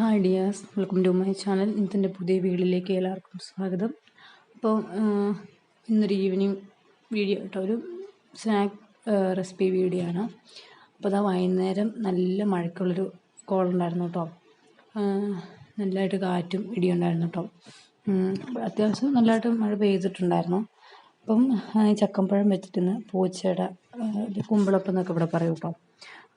Hi dears welcome to my channel. ഇന്നത്തെ പുതിയ വീഡിയോയിലേക്ക് എല്ലാവർക്കും സ്വാഗതം. അപ്പോൾ ഇന്നൊരു ഈവനിങ് വീഡിയോ കേട്ടോ ഒരു സ്നാക്ക് റെസിപ്പി വീഡിയോ ആണ്. അപ്പോൾ അതാ വൈകുന്നേരം നല്ല മഴയ്ക്കുള്ളൊരു കോൾ ഉണ്ടായിരുന്നു കേട്ടോ. നല്ലതായിട്ട് കാറ്റും ഇടിയും ഉണ്ടായിരുന്നു കേട്ടോ. അത്യാവശ്യം നല്ലതായിട്ട് മഴ പെയ്തിട്ടുണ്ടായിരുന്നു. അപ്പം ചക്കമ്പഴം വെച്ചിട്ടിന്ന് പൂച്ചയുടെ കുമ്പിളപ്പം എന്നൊക്കെ ഇവിടെ പറയും കേട്ടോ.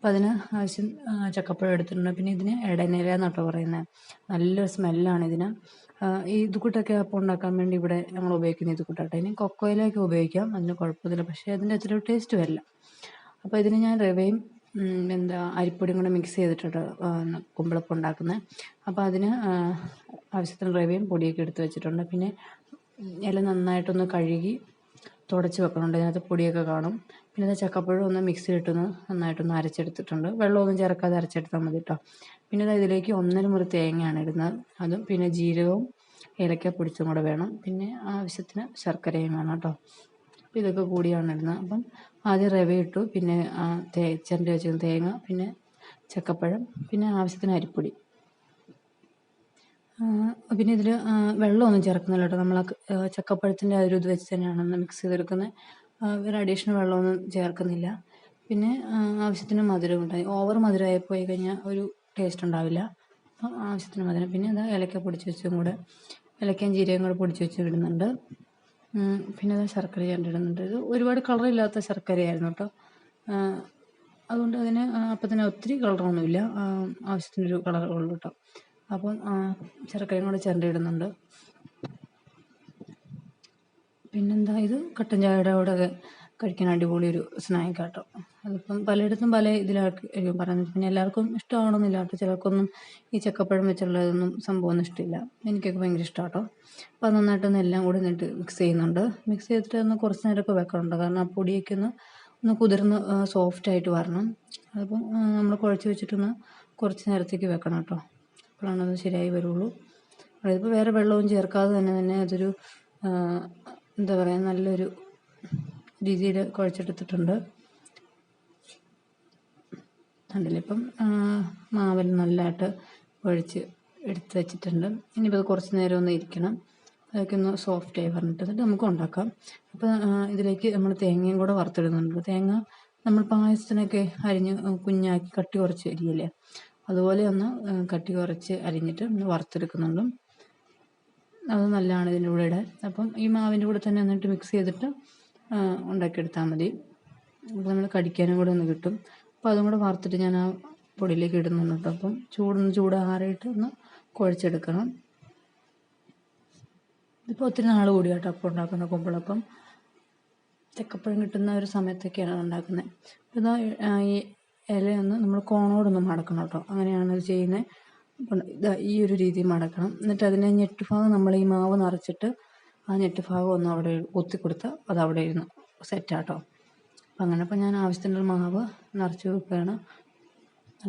അപ്പം അതിന് ആവശ്യം ചക്കപ്പഴം എടുത്തിട്ടുണ്ട്. പിന്നെ ഇതിന് ഇടനില എന്നാട്ടോ പറയുന്നത് നല്ലൊരു സ്മെല്ലാണ് ഇതിന്. ഈ ഇതുകൂട്ടൊക്കെ അപ്പം ഉണ്ടാക്കാൻ വേണ്ടി ഇവിടെ ഞങ്ങൾ ഉപയോഗിക്കുന്ന ഇതുകൂട്ടാട്ടോ. ഇനി കൊക്കോയിലൊക്കെ ഉപയോഗിക്കാം. അതിന് കുഴപ്പമൊന്നുമില്ല. പക്ഷേ അതിന്റെ അത്ര ടേസ്റ്റ് വരില്ല. അപ്പോൾ ഇതിന് ഞാൻ റവയും എന്താ അരിപ്പൊടിയും കൂടെ മിക്സ് ചെയ്തിട്ടുണ്ട്. കുമ്പിളപ്പം ഉണ്ടാക്കുന്നത് അപ്പോൾ അതിന് ആവശ്യത്തിന് റവയും പൊടിയൊക്കെ എടുത്ത് വെച്ചിട്ടുണ്ട്. പിന്നെ ഇല നന്നായിട്ടൊന്ന് കഴുകി തുടച്ച് വെക്കണുണ്ട്. അതിനകത്ത് പൊടിയൊക്കെ കാണും. പിന്നെ ഇത് ചക്കപ്പഴം ഒന്ന് മിക്സിയിലിട്ടൊന്ന് നന്നായിട്ടൊന്ന് അരച്ചെടുത്തിട്ടുണ്ട്. വെള്ളമൊന്നും ചേർക്കാതെ അരച്ചെടുത്താൽ മതി കേട്ടോ പിന്നെ ഇത് ഇതിലേക്ക് ഒന്നര മുറി തേങ്ങയാണ് ഇടുന്നത്. അതും പിന്നെ ജീരകവും ഏലക്ക പൊടിച്ചും കൂടെ വേണം. പിന്നെ ആവശ്യത്തിന് ശർക്കരയും വേണം കേട്ടോ അപ്പോൾ ഇതൊക്കെ കൂടിയാണ് ഇടുന്നത്. അപ്പം ആദ്യം റവ ഇട്ടു. പിന്നെ തേ ചിരണ്ടി വെച്ചിരുന്ന തേങ്ങ പിന്നെ ചക്കപ്പഴം പിന്നെ ആവശ്യത്തിന് അരിപ്പൊടി. പിന്നെ ഇതിൽ വെള്ളമൊന്നും ചേർക്കുന്നില്ല കേട്ടോ. നമ്മൾ ചക്കപ്പഴത്തിന്റെ ഒരു ഇത് വെച്ച് തന്നെയാണ് മിക്സ് ചെയ്തെടുക്കുന്നത് വേറെ അഡീഷണൽ വെള്ളമൊന്നും ചേർക്കുന്നില്ല. പിന്നെ ആവശ്യത്തിന് മധുരം ഉണ്ടായി ഓവർ മധുരമായി പോയി കഴിഞ്ഞാൽ ഒരു ടേസ്റ്റ് ഉണ്ടാവില്ല. അപ്പം ആവശ്യത്തിന് മധുരം. പിന്നെ അത് ഏലക്ക പൊടിച്ച് വെച്ചും കൂടെ. ഏലക്കയും ജീരകം കൂടെ പൊടിച്ച് വെച്ച് ഇടുന്നുണ്ട്. പിന്നെ അതാ ശർക്കര ചേർത്തിടുന്നുണ്ട് ഇത് ഒരുപാട് കളറില്ലാത്ത ശർക്കരയായിരുന്നു കേട്ടോ. അതുകൊണ്ട് അതിന് അപ്പം തന്നെ ഒത്തിരി കളറൊന്നുമില്ല ആവശ്യത്തിനൊരു കളർ ഉള്ളൂ കേട്ടോ. അപ്പം ശർക്കരയും കൂടെ ചിരണ്ടിയിടുന്നുണ്ട്. പിന്നെന്താ ഇത് കട്ടൻ ചായയുടെ കൂടെ കഴിക്കാൻ അടിപൊളി ഒരു സ്നാക്ക് കേട്ടോ അതിപ്പം പലയിടത്തും പല ഇതിലായിരിക്കും പറയുന്നത് പിന്നെ എല്ലാവർക്കും ഇഷ്ടമാവണമെന്നില്ല കേട്ടോ ചിലർക്കൊന്നും ഈ ചക്കപ്പഴം വെച്ചുള്ളതൊന്നും സംഭവമൊന്നും ഇഷ്ടമില്ല. എനിക്കൊക്കെ ഭയങ്കര ഇഷ്ടമാട്ടോ. അപ്പോൾ അത് നന്നായിട്ടൊന്ന് എല്ലാം കൂടി എന്നിട്ട് മിക്സ് ചെയ്യുന്നുണ്ട്. മിക്സ് ചെയ്തിട്ട് ഒന്ന് കുറച്ച് നേരമൊക്കെ വെക്കണുണ്ട് കാരണം ആ പൊടിയൊക്കെ ഒന്ന് ഒന്ന് കുതിർന്ന് സോഫ്റ്റായിട്ട് വരണം. അതിപ്പം നമ്മൾ കുഴച്ച് വെച്ചിട്ടൊന്ന് കുറച്ച് നേരത്തേക്ക് വെക്കണം കേട്ടോ. അപ്പോഴാണ് അത് ശരിയായി വരുള്ളൂ. അതിപ്പോൾ വേറെ വെള്ളവും ചേർക്കാതെ തന്നെ തന്നെ അതൊരു എന്താ പറയുക നല്ലൊരു രീതിയിൽ കുഴച്ചെടുത്തിട്ടുണ്ട്. അതിലിപ്പം മാവൽ നല്ലതായിട്ട് കുഴച്ച് എടുത്ത് വെച്ചിട്ടുണ്ട്. ഇനിയിപ്പോൾ അത് കുറച്ച് നേരം ഒന്ന് ഇരിക്കണം. അതൊക്കെ ഒന്ന് സോഫ്റ്റ് ആയി പറഞ്ഞിട്ട് എന്നിട്ട് നമുക്ക് ഉണ്ടാക്കാം. അപ്പോൾ ഇതിലേക്ക് നമ്മൾ തേങ്ങയും കൂടെ വറുത്തിടുന്നുണ്ട്. തേങ്ങ നമ്മൾ പായസത്തിനൊക്കെ അരിഞ്ഞ് കുഞ്ഞാക്കി കട്ടി കുറച്ച് അരിയല്ലേ? അതുപോലെ ഒന്ന് കട്ടി കുറച്ച് അരിഞ്ഞിട്ട് ഒന്ന് വറുത്തെടുക്കുന്നുണ്ട്. അത് നല്ലതാണ് ഇതിന്റെ കൂടെ ഇടാൻ അപ്പം ഈ മാവിന്റെ കൂടെ തന്നെ എന്നിട്ട് മിക്സ് ചെയ്തിട്ട് ഉണ്ടാക്കിയെടുത്താൽ മതി. അപ്പോൾ നമ്മൾ കടിക്കാനും കൂടെ ഒന്ന് കിട്ടും. അപ്പോൾ അതും കൂടെ വറുത്തിട്ട് ഞാൻ ആ പൊടിയിലേക്ക് ഇടുന്നുണ്ട് കേട്ടോ. അപ്പം ചൂടൊന്ന് ചൂടാറിയിട്ട് ഒന്ന് കുഴച്ചെടുക്കണം. ഇതിപ്പോൾ ഒത്തിരി നാൾ കൂടി കേട്ടോ അപ്പം ഉണ്ടാക്കുന്ന കുമ്പിളപ്പം ചക്കപ്പഴം കിട്ടുന്ന ഒരു സമയത്തൊക്കെയാണ് ഉണ്ടാക്കുന്നത്. ഇതാ ഈ ഇലയൊന്ന് നമ്മൾ കോണോടൊന്ന് മടക്കണം കേട്ടോ. അങ്ങനെയാണ് അത് ചെയ്യുന്നത് അപ്പം ഇതാ ഈ ഒരു രീതിയിൽ മടക്കണം. എന്നിട്ട് അതിനെ ഞെട്ട് ഭാഗം നമ്മൾ ഈ മാവ് നിറച്ചിട്ട് ആ ഞെട്ട് ഭാഗം ഒന്ന് അവിടെ കൊത്തി കൊടുത്ത് അത് അവിടെ ഇരുന്ന്. സെറ്റാട്ടോ അപ്പം അങ്ങനെ അപ്പം ഞാൻ ആവശ്യത്തിനുള്ള മാവ് നിറച്ച് വെക്കുകയാണ്.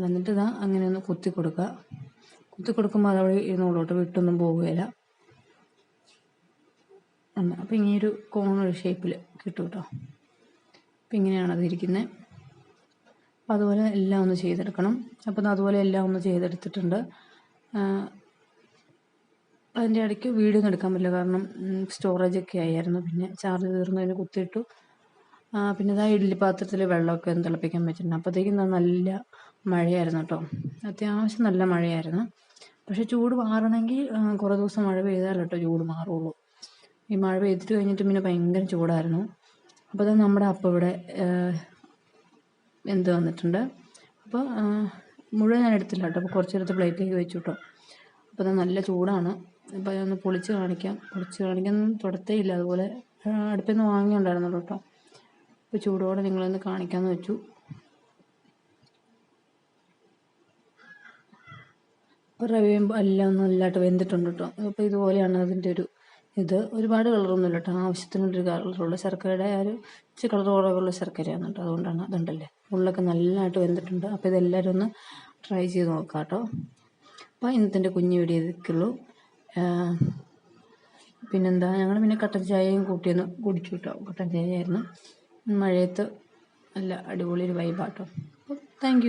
എന്നിട്ട് ഇതാ അങ്ങനെ ഒന്ന് കുത്തി കൊടുക്കുക. കുത്തി കൊടുക്കുമ്പോൾ അതവിടെ ഇരുന്നോളോട്ട് വിട്ടൊന്നും പോവുകയില്ല. അപ്പം ഇങ്ങനെ ഒരു കോണൊരു ഷേപ്പിൽ കിട്ടും കേട്ടോ. അപ്പം ഇങ്ങനെയാണ് അതിരിക്കുന്നത് അപ്പോൾ അതുപോലെ എല്ലാം ഒന്ന് ചെയ്തെടുക്കണം. അപ്പോൾ അതുപോലെ എല്ലാം ഒന്ന് ചെയ്തെടുത്തിട്ടുണ്ട്. അതിന്റെ ഇടയ്ക്ക് വീഡിയോ ഒന്നും എടുക്കാൻ പറ്റില്ല. കാരണം സ്റ്റോറേജ് ഒക്കെ ആയിരുന്നു. പിന്നെ ചാർജ് തീർന്നു അതിന് കുത്തിയിട്ടു. പിന്നെ ഇതാ ഇഡ്ഡലി പാത്രത്തിൽ വെള്ളമൊക്കെ ഒന്ന് തിളപ്പിക്കാൻ പറ്റിയിട്ടുണ്ട് അപ്പോഴത്തേക്കും നല്ല മഴയായിരുന്നു കേട്ടോ. അത്യാവശ്യം നല്ല മഴയായിരുന്നു. പക്ഷേ ചൂട് മാറണമെങ്കിൽ കുറേ ദിവസം മഴ പെയ്താലോ കേട്ടോ ചൂട് മാറുള്ളൂ. ഈ മഴ പെയ്തിട്ട് കഴിഞ്ഞിട്ട് പിന്നെ ഭയങ്കര ചൂടായിരുന്നു. അപ്പോൾ നമ്മുടെ അപ്പം ഇവിടെ വെന്ത് വന്നിട്ടുണ്ട്? അപ്പോൾ മുഴുവൻ ഞാൻ എടുത്തില്ല കേട്ടോ. അപ്പോൾ കുറച്ചെടുത്ത് പ്ലേറ്റിലേക്ക് വെച്ചു കേട്ടോ അപ്പോൾ അത് നല്ല ചൂടാണ്. അപ്പോൾ അതൊന്ന് പൊളിച്ച് കാണിക്കാം. പൊളിച്ച് കാണിക്കാൻ തുടത്തേ ഇല്ല. അതുപോലെ അടുപ്പിൽ നിന്ന് വാങ്ങിയുണ്ടായിരുന്നല്ലോ കേട്ടോ. അപ്പോൾ ചൂടോടെ നിങ്ങളൊന്ന് കാണിക്കാമെന്ന് വെച്ചു. അപ്പോൾ റവയും എല്ലാം ഒന്നും ഇല്ലാട്ട് വെന്തിട്ടുണ്ട് കേട്ടോ. അപ്പോൾ ഇതുപോലെയാണ് അതിന്റെ ഒരു ഇത് ഒരുപാട് കളറൊന്നുമില്ല കേട്ടോ. ആവശ്യത്തിനുള്ളൊരു കളറുള്ള ശർക്കരയുടെ ആ ഒരു ഇച്ചിരി കളർ കുറവുള്ള ശർക്കരയാണ് കേട്ടോ. അതുകൊണ്ടാണ് അതുണ്ടല്ലേ ഉള്ളൊക്കെ നല്ലതായിട്ട് വെന്തിട്ടുണ്ട്. അപ്പോൾ ഇതെല്ലാവരും ഒന്ന് ട്രൈ ചെയ്ത് നോക്കാം കേട്ടോ. അപ്പോൾ ഇന്നത്തെ കുഞ്ഞു വീഡിയോ ഇതൊക്കെയുള്ളൂ. പിന്നെന്താ? ഞങ്ങൾ പിന്നെ കട്ടൻ ചായയും കൂട്ടിയൊന്ന് കുടിച്ചു കേട്ടോ. കട്ടൻ ചായയായിരുന്നു. മഴയത്ത് നല്ല അടിപൊളി ഒരു വൈബാട്ടോ അപ്പോൾ താങ്ക്